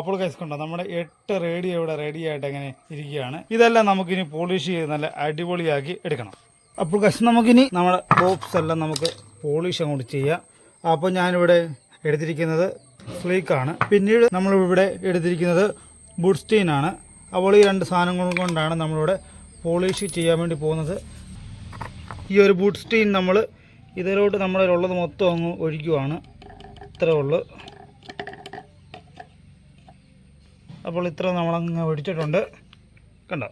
അപ്പോൾ കൈസ് കണ്ടോ നമ്മുടെ എട്ട് റേഡിയോ ഇവിടെ റെഡി ആയിട്ട് എങ്ങനെ ഇരിക്കുകയാണ്. ഇതെല്ലാം നമുക്കിനി പോളിഷ് ചെയ്ത് നല്ല അടിപൊളിയാക്കി എടുക്കണം. അപ്പോൾ കൈസ് നമുക്കിനി നമ്മുടെ ബോക്സ് എല്ലാം നമുക്ക് പോളിഷ് അങ്ങോട്ട് ചെയ്യാം. അപ്പോൾ ഞാനിവിടെ എടുത്തിരിക്കുന്നത് സ്ലീക്കാണ് പിന്നീട് നമ്മളിവിടെ എടുത്തിരിക്കുന്നത് ബുഡ്സ്റ്റീനാണ് അപ്പോൾ ഈ രണ്ട് സാധനങ്ങൾ കൊണ്ടാണ് നമ്മളിവിടെ പോളിഷ് ചെയ്യാൻ വേണ്ടി പോകുന്നത്. ഈ ഒരു ബുഡ്സ്റ്റീൻ നമ്മൾ ഇതിലോട്ട് നമ്മുടെ ഉള്ളത് മൊത്തം അങ്ങ് ഒഴിക്കുവാണ്. ഇത്രേ ഉള്ളൂ. അപ്പോൾ ഇത്ര നമ്മളങ്ങ് പിടിച്ചിട്ടുണ്ട്. കണ്ടോ?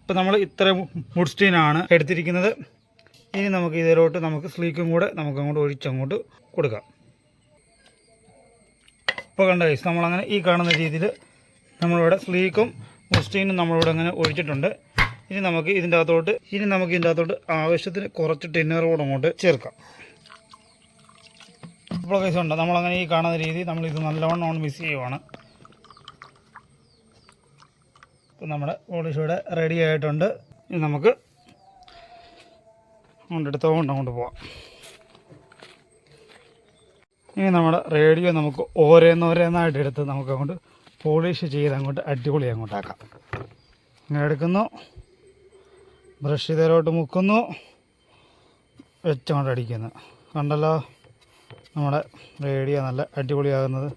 ഇപ്പം നമ്മൾ ഇത്ര മുഡ്സ്റ്റീനാണ് എടുത്തിരിക്കുന്നത്. ഇനി നമുക്ക് ഇതിലോട്ട് നമുക്ക് സ്ലീക്കും കൂടെ നമുക്ക് അങ്ങോട്ട് ഒഴിച്ചങ്ങോട്ട് കൊടുക്കാം. ഇപ്പോൾ കണ്ട വയസ്സ് നമ്മളങ്ങനെ ഈ കാണുന്ന രീതിയിൽ നമ്മളിവിടെ സ്ലീക്കും മുസ്റ്റീനും നമ്മളിവിടെ അങ്ങനെ ഒഴിച്ചിട്ടുണ്ട്. ഇനി നമുക്ക് ഇതിന്റെ അകത്തോട്ട് ഇനി നമുക്ക് ഇതിന്റെ അകത്തോട്ട് ആവശ്യത്തിന് കുറച്ച് ടിന്നർ കൂടെ അങ്ങോട്ട് ചേർക്കാം. ഇപ്പോൾ ഉണ്ട് നമ്മളങ്ങനെ ഈ കാണുന്ന രീതി നമ്മളിത് നല്ലവണ്ണം മിസ് ചെയ്യുവാണ്. ഇപ്പം നമ്മുടെ പോളിഷ് ഇവിടെ റെഡി ആയിട്ടുണ്ട്. ഇനി നമുക്ക് കൊണ്ടെടുത്തോ കൊണ്ട് അങ്ങോട്ട് പോവാം. ഇനി നമ്മുടെ റേഡിയോ നമുക്ക് ഓരോന്നോരോന്നായിട്ട് എടുത്ത് നമുക്ക് അങ്ങോട്ട് പോളിഷ് ചെയ്ത് അങ്ങോട്ട് അടിപൊളി അങ്ങോട്ടാക്കാം ഇങ്ങനെ എടുക്കുന്നു. ബ്രഷ് ഇതിലോട്ട് മുക്കുന്നു. വെച്ചങ്ങോട്ട് അടിക്കുന്നു. കണ്ടല്ലോ? നമ്മുടെ റേഡിയോ നല്ല അടിപൊളിയാകുന്നത്.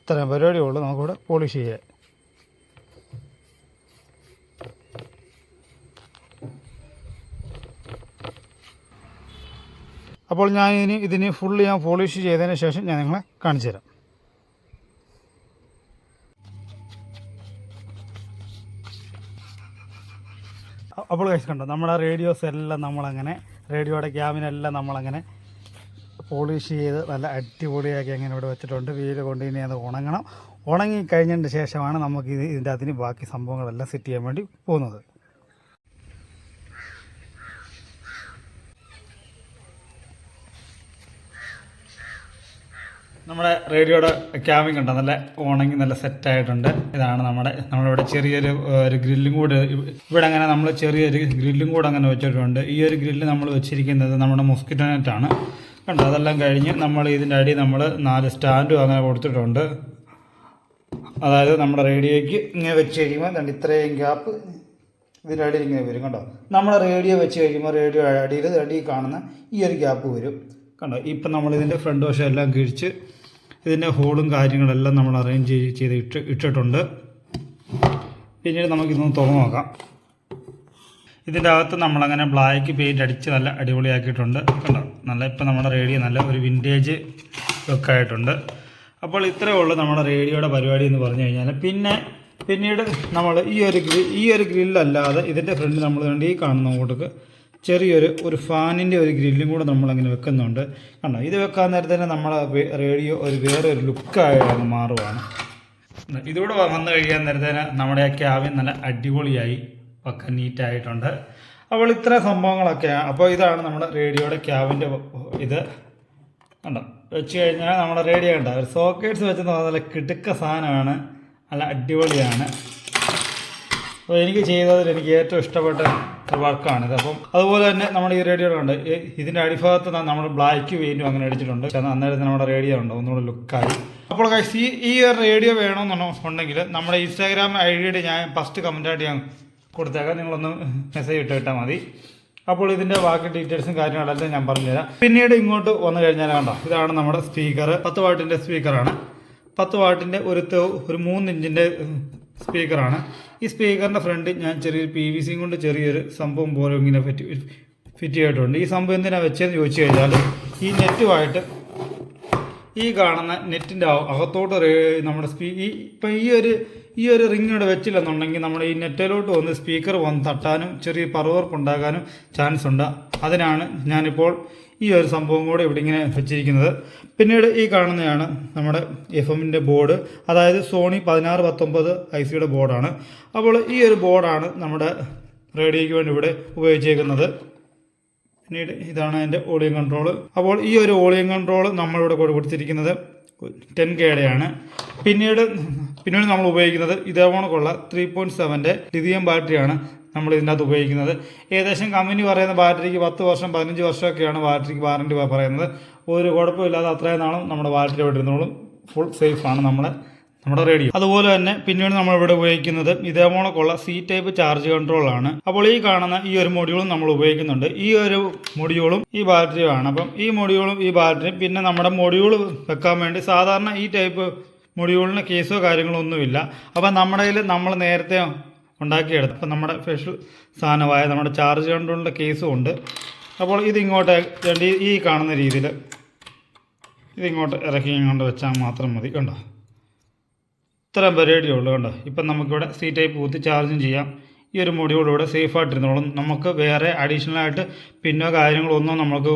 ഇത്രയും പരിപാടിയുള്ളൂ നമുക്കിവിടെ പോളിഷ് ചെയ്യാൻ. അപ്പോൾ ഞാൻ ഇനി ഇതിന് ഫുള്ള് ഞാൻ പോളിഷ് ചെയ്തതിന് ശേഷം ഞാൻ നിങ്ങളെ കാണിച്ചു തരാം. അപ്പോൾ കഴിച്ച് കണ്ടോ നമ്മുടെ റേഡിയോസ് എല്ലാം നമ്മളങ്ങനെ റേഡിയോയുടെ ക്യാബിനെല്ലാം നമ്മളങ്ങനെ പോളിഷ് ചെയ്ത് നല്ല അടിപൊളിയാക്കി അങ്ങനെ ഇവിടെ വെച്ചിട്ടുണ്ട്. വെയിൽ കൊണ്ട് ഇനി അത് ഉണങ്ങണം. ഉണങ്ങി കഴിഞ്ഞതിന് ശേഷമാണ് നമുക്ക് ഇത് ഇതിന്റെ അതിന് ബാക്കി സംഭവങ്ങളെല്ലാം സെറ്റ് ചെയ്യാൻ വേണ്ടി പോകുന്നത്. നമ്മുടെ റേഡിയോയുടെ ക്യാമിങ് ഉണ്ട്. നല്ല ഉണങ്ങി നല്ല സെറ്റായിട്ടുണ്ട് ഇതാണ് നമ്മുടെ നമ്മളിവിടെ ചെറിയൊരു ഒരു ഗ്രില്ലും കൂടെ ഇവിടെ അങ്ങനെ നമ്മൾ ചെറിയൊരു ഗ്രില്ലും കൂടെ അങ്ങനെ വെച്ചിട്ടുണ്ട്. ഈ ഒരു ഗ്രില്ല് നമ്മൾ വെച്ചിരിക്കുന്നത് നമ്മുടെ മൊസ്കിറ്റോ നെറ്റാണ് കണ്ടോ? അതെല്ലാം കഴിഞ്ഞ് നമ്മൾ ഇതിന്റെ അടി നമ്മൾ നാല് സ്റ്റാൻഡും അങ്ങനെ കൊടുത്തിട്ടുണ്ട്. അതായത് നമ്മുടെ റേഡിയോയ്ക്ക് ഇങ്ങനെ വെച്ച് കഴിയുമ്പോൾ രണ്ട് ഇത്രയും ഗ്യാപ്പ് ഇതിന്റെ അടിയിൽ ഇങ്ങനെ വരും. കണ്ടോ? നമ്മുടെ റേഡിയോ വെച്ച് കഴിയുമ്പോൾ റേഡിയോ അടിയിൽ അടിയിൽ കാണുന്ന ഈ ഒരു ഗ്യാപ്പ് വരും. കണ്ടോ? ഇപ്പം നമ്മളിതിന്റെ ഫ്രണ്ട് വശം എല്ലാം കിഴിച്ച് ഇതിന്റെ ഹോളും കാര്യങ്ങളെല്ലാം നമ്മൾ അറേഞ്ച് ചെയ്ത് ഇട്ട് ഇട്ടിട്ടുണ്ട്. പിന്നീട് നമുക്കിതൊന്ന് തുറന്നു നോക്കാം. ഇതിന്റെ അകത്ത് നമ്മളങ്ങനെ ബ്ലാക്ക് പെയിന്റ് അടിച്ച് നല്ല അടിപൊളിയാക്കിയിട്ടുണ്ട്. കണ്ടോ? നല്ല ഇപ്പം നമ്മുടെ റേഡിയോ നല്ല ഒരു വിന്റേജ് ലുക്ക് ആയിട്ടുണ്ട്. അപ്പോൾ ഇത്രയേ ഉള്ളൂ നമ്മുടെ റേഡിയോയുടെ പരിപാടി എന്ന് പറഞ്ഞു കഴിഞ്ഞാൽ പിന്നെ പിന്നീട് നമ്മൾ ഈ ഒരു ഈ ഒരു ഗ്രില്ലല്ലാതെ ഇതിന്റെ ഫ്രണ്ട് നമ്മൾ വേണ്ടി ഈ കാണുന്ന കൂട്ടക്ക് ചെറിയൊരു ഒരു ഫാനിന്റെ ഒരു ഗ്രില്ലും കൂടെ നമ്മളങ്ങനെ വെക്കുന്നുണ്ട്. കണ്ടോ? ഇത് വെക്കാൻ നേരത്തെ തന്നെ നമ്മളെ റേഡിയോ ഒരു വേറെ ഒരു ലുക്കായി മാറുവാണ് ഇതോടെ വന്നു കഴിയാൻ നേരത്തേന് നമ്മുടെ ആ ക്യാബിൻ നല്ല അടിപൊളിയായി പക്ക നീറ്റായിട്ടുണ്ട്. അപ്പോൾ ഇത്ര സംഭവങ്ങളൊക്കെയാണ് അപ്പോൾ ഇതാണ് നമ്മുടെ റേഡിയോയുടെ ക്യാബിന്റെ ഇത്. കണ്ടോ? വെച്ച് കഴിഞ്ഞാൽ നമ്മുടെ റേഡിയോ ഉണ്ടാവും സോക്കേറ്റ്സ് വെച്ച് നല്ല കിടുക്ക സാധനമാണ്. നല്ല അടിപൊളിയാണ്. അപ്പോൾ എനിക്ക് ചെയ്തതിൽ എനിക്ക് ഏറ്റവും ഇഷ്ടപ്പെട്ട ഒരു വർക്കാണിത് അപ്പം അതുപോലെ തന്നെ നമ്മുടെ ഈ റേഡിയോ ഉണ്ട് ഇതിന്റെ അടിഭാഗത്ത് നമ്മൾ ബ്ലാക്ക് വെയിന്റും അങ്ങനെ അടിച്ചിട്ടുണ്ട്. പക്ഷേ അന്നേരം നമ്മുടെ റേഡിയോ ഉണ്ട്. ഒന്നുകൂടെ ലുക്കായി. അപ്പോൾ ഈ ഈ റേഡിയോ വേണമെന്നുണ്ടെങ്കിൽ നമ്മുടെ ഇൻസ്റ്റാഗ്രാം ഐ ഡിയുടെ ഞാൻ ഫസ്റ്റ് കമന്റായിട്ട് ഞാൻ കൊടുത്തേക്കാം. നിങ്ങളൊന്ന് മെസ്സേജ് ഇട്ട് ഇട്ടാൽ മതി. അപ്പോൾ ഇതിന്റെ ബാക്കി ഡീറ്റെയിൽസും കാര്യങ്ങളെല്ലാം ഞാൻ പറഞ്ഞുതരാം. പിന്നീട് ഇങ്ങോട്ട് വന്നു കഴിഞ്ഞാൽ കണ്ടോ ഇതാണ് നമ്മുടെ സ്പീക്കർ പത്ത് വാട്ടിന്റെ സ്പീക്കറാണ് പത്ത് വാട്ടിന്റെ ഒരു ഒരു മൂന്ന് ഇഞ്ചിന്റെ സ്പീക്കറാണ് ഈ സ്പീക്കറിന്റെ ഫ്രണ്ട് ഞാൻ ചെറിയൊരു പി വി സിയും കൊണ്ട് ചെറിയൊരു സംഭവം പോലെ ഇങ്ങനെ ഫിറ്റ് ഫിറ്റ് ചെയ്തിട്ടുണ്ട് ഈ സംഭവം എന്തിനാണ് വെച്ചതെന്ന് ചോദിച്ചു കഴിഞ്ഞാൽ ഈ നെറ്റുമായിട്ട് ഈ കാണുന്ന നെറ്റിന്റെ അകത്തോട്ട് നമ്മുടെ സ്പീ ഈ ഇപ്പം ഈ ഒരു ഈ ഒരു റിംഗ് വെച്ചില്ലെന്നുണ്ടെങ്കിൽ നമ്മുടെ ഈ നെറ്റിലോട്ട് വന്ന് സ്പീക്കർ വന്ന് തട്ടാനും ചെറിയ പറവർപ്പ് ഉണ്ടാകാനും ചാൻസ് ഉണ്ട്. അതിനാണ് ഞാനിപ്പോൾ ഈ ഒരു സംഭവം കൂടെ ഇവിടെ ഇങ്ങനെ വെച്ചിരിക്കുന്നത്. പിന്നീട് ഈ കാണുന്നതാണ് നമ്മുടെ എഫ് എമ്മിന്റെ ബോർഡ്. അതായത് സോണി പതിനാറ് പത്തൊമ്പത് ഐ സിയുടെ ബോർഡാണ്. അപ്പോൾ ഈ ഒരു ബോർഡാണ് നമ്മുടെ റേഡിയോയ്ക്ക് വേണ്ടി ഇവിടെ ഉപയോഗിച്ചേക്കുന്നത്. പിന്നീട് ഇതാണ് അതിന്റെ ഓളിയം കൺട്രോൾ അപ്പോൾ ഈ ഒരു ഓളിയം കൺട്രോൾ നമ്മളിവിടെ കൊടു- കൊടുത്തിരിക്കുന്നത് ടെൻ കെയുടെയാണ് പിന്നീട് പിന്നീട് നമ്മൾ ഉപയോഗിക്കുന്നത് ഇതേപോണക്കുള്ള ത്രീ പോയിന്റ് സെവന്റെ ലിഥിയം ബാറ്ററിയാണ്. നമ്മൾ ഇതിനകത്ത് ഉപയോഗിക്കുന്നത്. ഏകദേശം കമ്പനി പറയുന്ന ബാറ്ററിക്ക് പത്ത് വർഷം പതിനഞ്ച് വർഷമൊക്കെയാണ് ബാറ്ററിക്ക് വാറണ്ടി പറയുന്നത്. ഒരു കുഴപ്പമില്ലാതെ അത്രയും നാളും നമ്മുടെ ബാറ്ററി അവിടെ ഇരുന്നോളും. ഫുൾ സേഫാണ് നമ്മൾ നമ്മുടെ റേഡിയോ അതുപോലെ തന്നെ പിന്നീട് നമ്മൾ ഇവിടെ ഉപയോഗിക്കുന്നത് ഇതേപോണക്കുള്ള സി ടൈപ്പ് ചാർജ് കൺട്രോൾ ആണ്. അപ്പോൾ ഈ കാണുന്ന ഈ ഒരു മൊഡ്യൂളും നമ്മൾ ഉപയോഗിക്കുന്നുണ്ട്. ഈ ഒരു മൊഡ്യൂളും ഈ ബാറ്ററിയുമാണ് അപ്പം ഈ മൊഡ്യൂളും ഈ ബാറ്ററിയും പിന്നെ നമ്മുടെ മൊഡ്യൂൾ വെക്കാൻ വേണ്ടി സാധാരണ ഈ ടൈപ്പ് മൊഡ്യൂളിന് കേസോ കാര്യങ്ങളോ ഒന്നുമില്ല. അപ്പം നമ്മുടെ കയ്യിൽ നമ്മൾ നേരത്തെ ഉണ്ടാക്കിയെടുത്ത്. അപ്പം നമ്മുടെ സ്പെഷ്യൽ സാധനമായ നമ്മുടെ ചാർജ് കൺട്രോളിന്റെ കേസും ഉണ്ട്. അപ്പോൾ ഇതിങ്ങോട്ട് ഈ കാണുന്ന രീതിയിൽ ഇതിങ്ങോട്ട് ഇറക്കി ഇങ്ങോട്ട് വെച്ചാൽ മാത്രം മതി. കണ്ടോ? ഇത്രയും പരിപാടിയേ ഉള്ളൂ. കണ്ടോ? ഇപ്പം നമുക്കിവിടെ സി ടൈപ്പ് കുത്തി ചാർജും ചെയ്യാം. ഈ ഒരു മുടിയോടുകൂടെ സേഫായിട്ടിരുന്നോളും നമുക്ക് വേറെ അഡീഷണലായിട്ട് പിന്നോ കാര്യങ്ങളൊന്നും നമുക്ക്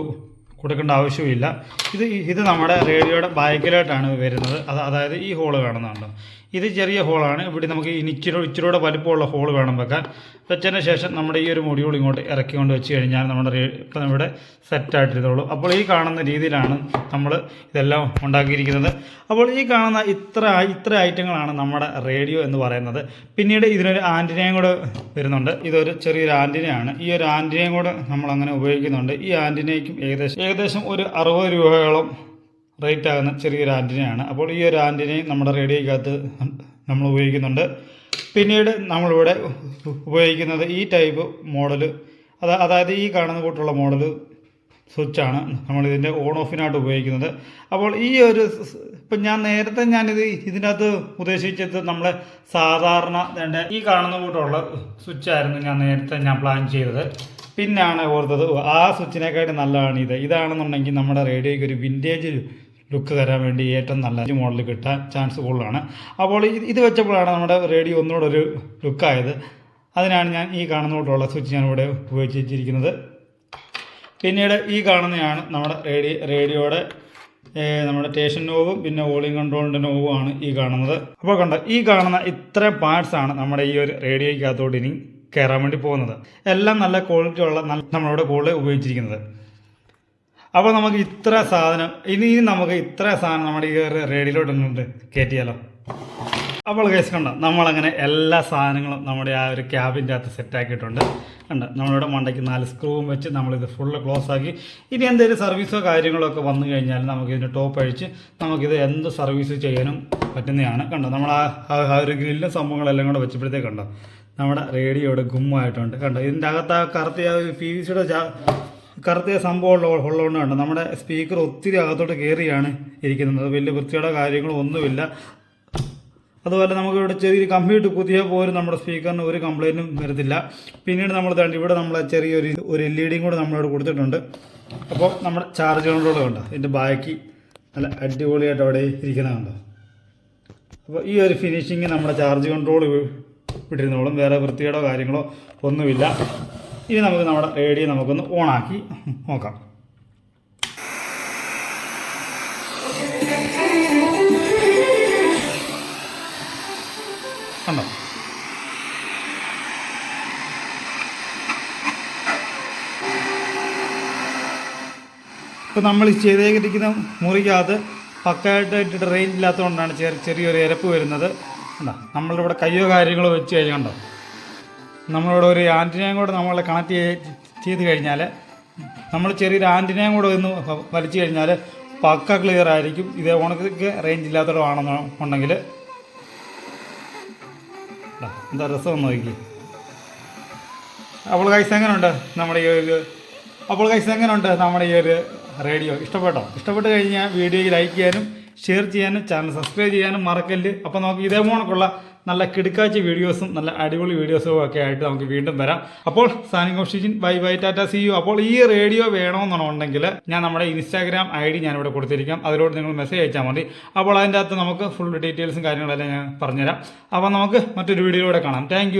കൊടുക്കേണ്ട ആവശ്യമില്ല. ഇത് ഇത് നമ്മുടെ റേഡിയോയുടെ ബാക്കിലായിട്ടാണ് വരുന്നത്. അത് അതായത് ഈ ഹോൾ കാണുന്നുണ്ടോ ഇത് ചെറിയ ഹോളാണ്. ഇവിടെ നമുക്ക് ഇനിച്ചിരി ഇച്ചിരൂടെ വലിപ്പമുള്ള ഹോൾ വേണം വെക്കാൻ. വെച്ചതിന് ശേഷം നമ്മുടെ ഈ ഒരു മൊഡ്യൂൾ ഇങ്ങോട്ട് ഇറക്കിക്കൊണ്ട് വെച്ച് കഴിഞ്ഞാൽ നമ്മുടെ ഇപ്പം ഇവിടെ സെറ്റായിട്ടിരുന്നുള്ളൂ അപ്പോൾ ഈ കാണുന്ന രീതിയിലാണ് നമ്മൾ ഇതെല്ലാം ഉണ്ടാക്കിയിരിക്കുന്നത്. അപ്പോൾ ഈ കാണുന്ന ഇത്ര ഇത്ര ഐറ്റങ്ങളാണ് നമ്മുടെ റേഡിയോ എന്ന് പറയുന്നത്. പിന്നീട് ഇതിനൊരു ആന്റിനയും കൂടെ വരുന്നുണ്ട്. ഇതൊരു ചെറിയൊരു ആന്റിനയാണ് ഈ ഒരു ആന്റിനയും കൂടെ നമ്മൾ അങ്ങനെ ഉപയോഗിക്കുന്നുണ്ട്. ഈ ആന്റിനയ്ക്കും ഏകദേശം ഏകദേശം ഒരു അറുപത് രൂപയോളം റേറ്റ് ആകുന്ന ചെറിയൊരു ആന്റിനയാണ്. അപ്പോൾ ഈ ഒരു ആന്റിനയും നമ്മുടെ റേഡിയോയ്ക്കകത്ത് നമ്മൾ ഉപയോഗിക്കുന്നുണ്ട്. പിന്നീട് നമ്മളിവിടെ ഉപയോഗിക്കുന്നത് ഈ ടൈപ്പ് മോഡൽ അതാ അതായത് ഈ കാണുന്ന കൂട്ടുള്ള മോഡൽ സ്വിച്ചാണ് നമ്മളിതിന്റെ ഓൺ ഓഫിനായിട്ട് ഉപയോഗിക്കുന്നത്. അപ്പോൾ ഈ ഒരു ഇപ്പം ഞാൻ നേരത്തെ ഞാനിത് ഇതിനകത്ത് ഉദ്ദേശിച്ചത് നമ്മളെ സാധാരണ വേണ്ട ഈ കാണുന്ന കൂട്ടുള്ള സ്വിച്ചായിരുന്നു ഞാൻ നേരത്തെ ഞാൻ പ്ലാൻ ചെയ്തത്. പിന്നാണ് ഓർത്തത് ആ സ്വിച്ചിനെക്കാട്ടി നല്ലതാണ് ഇത്. ഇതാണെന്നുണ്ടെങ്കിൽ നമ്മുടെ റേഡിയോയ്ക്ക് ഒരു വിന്റേജ് ലുക്ക് തരാൻ വേണ്ടി ഏറ്റവും നല്ല മോഡൽ കിട്ടാൻ ചാൻസ് കൂടുതലാണ്. അപ്പോൾ ഇത് വെച്ചപ്പോഴാണ് നമ്മുടെ റേഡിയോ ഒന്നുകൂടെ ഒരു ലുക്കായത് അതിനാണ് ഞാൻ ഈ കാണുന്നതോട്ടുള്ള സ്വിച്ച് ഞാൻ ഇവിടെ ഉപയോഗിച്ചിരിക്കുന്നത്. പിന്നീട് ഈ കാണുന്നതാണ് നമ്മുടെ റേഡിയോ റേഡിയോയുടെ നമ്മുടെ സ്റ്റേഷൻ നോവും പിന്നെ വോളിയം കൺട്രോളിന്റെ ആണ് ഈ കാണുന്നത്. അപ്പോൾ കണ്ട ഈ കാണുന്ന ഇത്രയും പാർട്സാണ് നമ്മുടെ ഈ ഒരു റേഡിയോയ്ക്കകത്തോട്ട് ഇനി കയറാൻ വേണ്ടി പോകുന്നത്. എല്ലാം നല്ല ക്വാളിറ്റി ഉള്ള നല്ല നമ്മളിവിടെ കൂടുതൽ ഉപയോഗിച്ചിരിക്കുന്നത്. അപ്പോൾ നമുക്ക് ഇത്ര സാധനം ഇനി നമുക്ക് ഇത്ര സാധനം നമ്മുടെ ഈ ഒരു ഇങ്ങോട്ട് കയറ്റിയാലോ അപ്പോൾ കേസ് കണ്ടോ നമ്മളങ്ങനെ എല്ലാ സാധനങ്ങളും നമ്മുടെ ആ ഒരു ക്യാബിന്റെ അകത്ത് സെറ്റാക്കിയിട്ടുണ്ട് കണ്ടോ നമ്മളിവിടെ മണ്ടയ്ക്ക് നാല് സ്ക്രൂവും വെച്ച് നമ്മളിത് ഫുള്ള് ക്ലോസ് ആക്കി. ഇനി എന്തെങ്കിലും സർവീസോ കാര്യങ്ങളോ ഒക്കെ വന്നു കഴിഞ്ഞാൽ നമുക്കിതിന്റെ ടോപ്പ് അഴിച്ച് നമുക്കിത് എന്ത് സർവീസ് ചെയ്യാനും പറ്റുന്നതാണ്. കണ്ടോ നമ്മൾ ആ ഒരു ഗ്രില്ലും സംഭവങ്ങളെല്ലാം കൂടെ വെച്ചപ്പോഴത്തേക്ക് കണ്ടോ നമ്മുടെ റേഡിയോ ഗുമ്മായിട്ടുണ്ട്. കണ്ടോ ഇതിന്റെ അകത്ത് ആ കറുത്ത പി വി സിയുടെ കറുത്ത സംഭവമുള്ള ഉള്ളതുകൊണ്ടാണ് നമ്മുടെ സ്പീക്കർ ഒത്തിരി അകത്തോട്ട് കയറിയാണ് ഇരിക്കുന്നത്. വലിയ വൃത്തിയുടെ കാര്യങ്ങളോ ഒന്നുമില്ല. അതുപോലെ നമുക്ക് ഇവിടെ ചെറിയൊരു കമ്പ്യൂട്ടർ കുത്തിയാൽ പോലും നമ്മുടെ സ്പീക്കറിന് ഒരു കംപ്ലൈന്റും വരത്തില്ല പിന്നീട് നമ്മൾ തേണ്ട ഇവിടെ നമ്മൾ ചെറിയൊരു ഒരു എൽ ഇ ഡിയും കൂടെ നമ്മളിവിടെ കൊടുത്തിട്ടുണ്ട്. അപ്പോൾ നമ്മുടെ ചാർജ് കൺട്രോളും കണ്ടോ? ഇതിന്റെ ബാക്കി നല്ല അടിപൊളിയായിട്ട് അവിടെ ഇരിക്കുന്നത് കണ്ടോ? അപ്പോൾ ഈ ഒരു ഫിനിഷിങ് നമ്മുടെ ചാർജ് കൺട്രോൾ വിട്ടിരുന്നോളും വേറെ വൃത്തിയുടെ കാര്യങ്ങളോ ഒന്നുമില്ല. ഇനി നമുക്ക് നമ്മുടെ റേഡിയോ നമുക്കൊന്ന് ഓണാക്കി നോക്കാം. കണ്ടോ? ഇപ്പം നമ്മൾ ഈ ചെയ്തേക്കിരിക്കുന്ന മുറിക്കകത്ത് പക്കായിട്ട് ഇട്ടിട്ട് റേഞ്ച് ഇല്ലാത്തതുകൊണ്ടാണ് ചെറിയ ചെറിയൊരു ഇരപ്പ് വരുന്നത്. കണ്ടോ? നമ്മളിവിടെ കയ്യോ കാര്യങ്ങളോ വെച്ച് കഴിഞ്ഞാൽ കണ്ടോ നമ്മളിവിടെ ഒരു ആന്റിനെയും കൂടെ നമ്മളെ കണക്ട് ചെയ്ത് കഴിഞ്ഞാൽ നമ്മൾ ചെറിയൊരു ആന്റിനെയും കൂടെ ഒന്ന് വലിച്ചു കഴിഞ്ഞാൽ പക്ക ക്ലിയർ ആയിരിക്കും. ഇതേ ഉണക്കൊക്കെ റേഞ്ച് ഇല്ലാത്തതാണെന്നുണ്ടെങ്കിൽ എന്താ രസം നോക്കി അപ്പോൾ കൈസ് എങ്ങനെയുണ്ട് നമ്മുടെ ഈ ഒരു അപ്പോൾ കൈസ് എങ്ങനെയുണ്ട് നമ്മുടെ ഈ ഒരു റേഡിയോ ഇഷ്ടപ്പെട്ടോ? ഇഷ്ടപ്പെട്ട് കഴിഞ്ഞാൽ വീഡിയോയ്ക്ക് ലൈക്ക് ചെയ്യാനും ഷെയർ ചെയ്യാനും ചാനൽ സബ്സ്ക്രൈബ് ചെയ്യാനും മറക്കല്ല്. അപ്പോൾ നമുക്ക് ഇതേ കണക്കുള്ള നല്ല കിടുക്കാച്ച വീഡിയോസും നല്ല അടിപൊളി വീഡിയോസും ഒക്കെ ആയിട്ട് നമുക്ക് വീണ്ടും വരാം. അപ്പോൾ signing off bye bye tata see you. അപ്പോൾ ഈ റേഡിയോ വേണമെന്നുണ്ടെങ്കിൽ ഞാൻ നമ്മുടെ ഇൻസ്റ്റാഗ്രാം ഐ ഡി ഞാനിവിടെ കൊടുത്തിരിക്കാം. അതിലോട്ട് നിങ്ങൾ മെസ്സേജ് അയച്ചാൽ മതി. അപ്പോൾ അതിന്റെ അകത്ത് നമുക്ക് ഫുൾ ഡീറ്റെയിൽസും കാര്യങ്ങളെല്ലാം ഞാൻ പറഞ്ഞുതരാം. അപ്പോൾ നമുക്ക് മറ്റൊരു വീഡിയോയിലൂടെ കാണാം. താങ്ക്